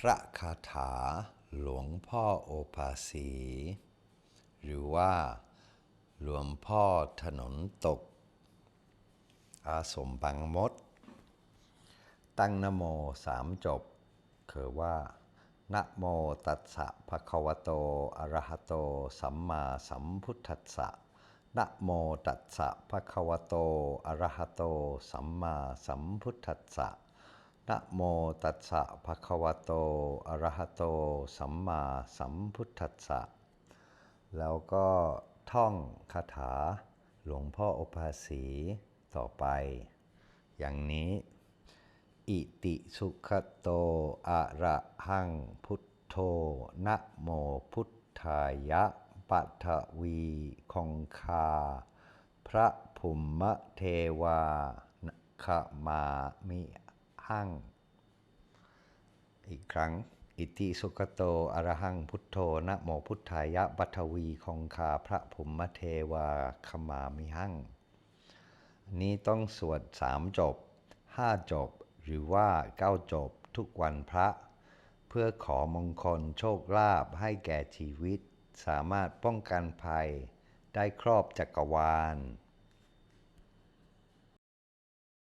พระคาถาหลวงพ่อโอภาสี หรือว่าหลวงพ่อถนนตก อาสมบางมด ตั้งนโมสามจบ คือว่านะโมตัสสะภะคะวะโต อะระหะโต สัมมาสัมพุทธัสสะนะโมตัสสะภะคะวะโต อะระหะโต สัมมาสัมพุทธัสสะ นะโมตัสสะภะคะวะโต อะระหะโต สัมมาสัมพุทธัสสะ แล้วก็ท่องคาถาหลวงพ่อโอภาสีต่อไป อย่างนี้ อิติสุขโต อะระหังพุทโธนะโมพุทธายะปัทวีคงคา พระภุมมะเทวาขมามิ หัง อีกครั้ง อิติสุขโตอรหังพุทโธนะโมพุทธายะปัทวีคงคาพระภุมมเทวาขมามิหัง นี้ต้องสวดสามจบห้าจบ หรือว่าเก้าจบทุกวันพระ เพื่อขอมงคลโชคลาภให้แก่ชีวิต สามารถป้องกันภัย ได้ครอบจักรวาล